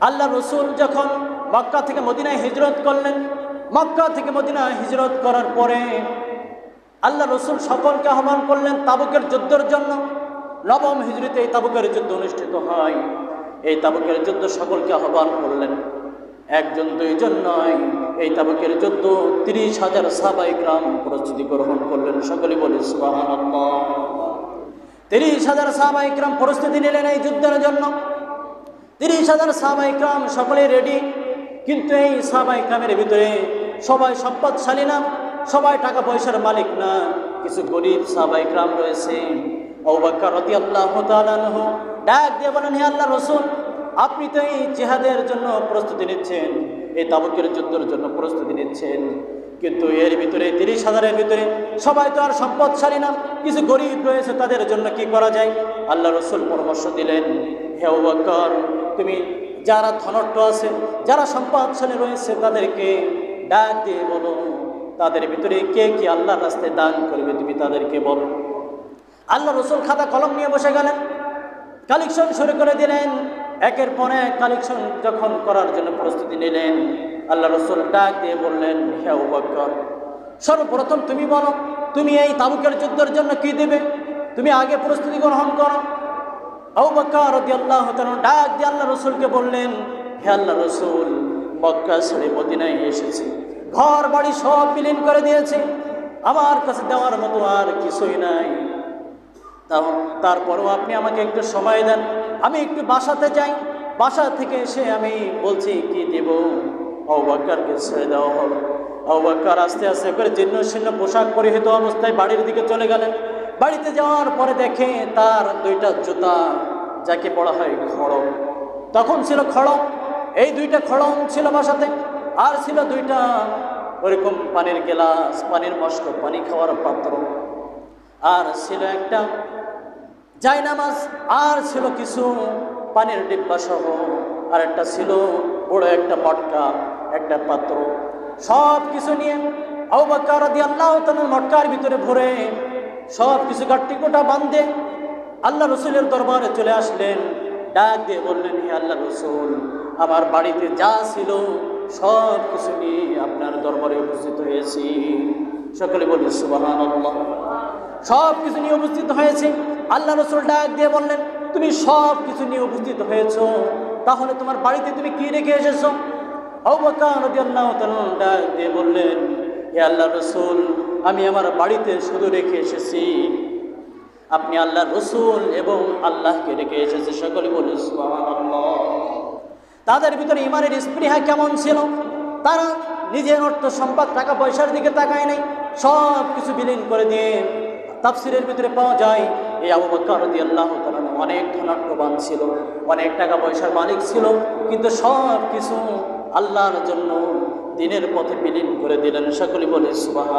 আল্লাহ রসুল যখন মক্কা থেকে মদিনায় হিজরত করলেন, মক্কা থেকে মদিনায় হিজরত করার পরে আল্লাহ রসুল সকলকে আহ্বান করলেন তাবুকের যুদ্ধের জন্য। নবম হিজরিতে এই তাবুকের যুদ্ধ অনুষ্ঠিত হয়। এই তাবুকের যুদ্ধ সকলকে আহ্বান করলেন। একজন, দুইজন নয়। এই তাবুকের যুদ্ধ তিরিশ হাজার সাবাই গ্রাম প্রস্তুতি গ্রহণ করলেন। সকলে বলে সুবহানাল্লাহ। তিরিশ হাজার সাহাবাই গ্রাম প্রস্তুতি নিলেন এই যুদ্ধের জন্য। তিরিশ হাজার সাহাবাই গ্রাম সকলে রেডি কিন্তু এই সাহাবাই গ্রামের ভিতরে সবাই সম্পদশালী না, সবাই টাকা পয়সার মালিক না। কিছু গরিব সাহাবাই গ্রাম রয়েছে অবাক্কা রতি আল্লাহ তালানহ ডাক দিয়ে আল্লাহ রসুল, আপনি তো এই জেহাদের জন্য প্রস্তুতি নিচ্ছেন, এই তাবুকের যুদ্ধের জন্য প্রস্তুতি নিচ্ছেন, কিন্তু এর ভিতরে, তিরিশ হাজারের ভিতরে সবাই তো আর সম্পদশালী না, কিছু গরিব রয়েছে, তাদের জন্য কি করা যায়? আল্লাহ রসুল পরামর্শ দিলেন হে ওবাক্কর তুমি যারা ধনট্ট আছে যারা সম্পদশালী রয়েছে তাদেরকে ডাক দিয়ে বলো, তাদের ভিতরে কে কি আল্লাহর রাস্তায় দান করবে তুমি তাদেরকে বলো। আল্লাহ রসুল খাতা কলম নিয়ে বসে গেলেন, কালেকশন শুরু করে দিলেন। একের পর এক কালেকশন যখন করার জন্য প্রস্তুতি নিলেন, আল্লাহ রসুল ডাক দিয়ে বললেন, হে বকর সর্বপ্রথম তুমি বলো, তুমি এই তাবুকের যুদ্ধের জন্য কি দেবে? তুমি আগে প্রস্তুতি গ্রহণ করো। আবুবকর রদি আল্লাহ ডাক দিয়ে আল্লাহ রসুলকে বললেন, হে আল্লাহ মক্কা ছেড়ে মদিনায় এসেছি। ঘর বাড়ি সব বিলীন করে দিয়েছে। আমার কাছে দেওয়ার মতো আর কিছুই নাই। তারপরও আপনি আমাকে একটু সময় দেন। আমি একটু বাসাতে যাই। বাসা থেকে এসে আমি বলছি, কি দেব? অবাক্কারকে ছেড়ে দেওয়া হলো। অবাক্কার আস্তে আস্তে করে জীর্ণ শীর্ণ পোশাক পরিহিত অবস্থায় বাড়ির দিকে চলে গেলেন। বাড়িতে যাওয়ার পরে দেখে তার দুইটা জুতা যাকে পড়া হয় খড়ম তখন ছিল খড়ম এই দুইটা খড়ম ছিল বাসাতে, আর ছিল দুইটা ওরকম পানির গ্লাস, পানির মস্ক, পানি খাওয়ার পাত্র। আর ছিল একটা জায়নামাজ, আর ছিল কিছু পানির ডিব্বা সহ, আর একটা ছিল বড় একটা মটকা, একটা পাত্র। সব কিছু নিয়ে আউবাক্কার দিয়ে আল্লাহ তালার মটকার ভিতরে ভরে সব কিছু গাট্টি গোটা বান্ধে আল্লাহ রসুলের দরবারে চলে আসলেন। ডাক দিয়ে বললেন, হে আল্লাহ রসুল, আমার বাড়িতে যা ছিল, সব কিছু নিয়ে আপনার দরবারে উপস্থিত হয়েছি। সকলে বলি সুবাহান সব কিছু নিয়ে উপস্থিত হয়েছে। আল্লাহ রসুল ডাক দিয়ে বললেন, তুমি সব কিছু নিয়ে উপস্থিত হয়েছো, তাহলে তোমার বাড়িতে তুমি কি রেখে এসেছ? অবকার ডাক দিয়ে বললেন, হে আল্লাহ রসুল আমি আমার বাড়িতে শুধু রেখে এসেছি। আপনি আল্লাহ রসুল এবং আল্লাহকে রেখে এসেছে। সকলে বলি তাদের ভিতরে ইমানের স্পৃহা কেমন ছিল? তারা নিজের অর্থ, সম্পদ, টাকা, পয়সার দিকে তাকায় নাই। সব কিছু বিলীন করে দিয়ে তাফসিরের ভিতরে পাওয়া যায়, এই আবু বকর রদি আল্লাহ অনেক ধনাট্যবান ছিল, অনেক টাকা পয়সার মালিক ছিল, কিন্তু সব কিছু আল্লাহর জন্য দিনের পথে বিলীন করে দিলেন সকলে বলে সুবাহ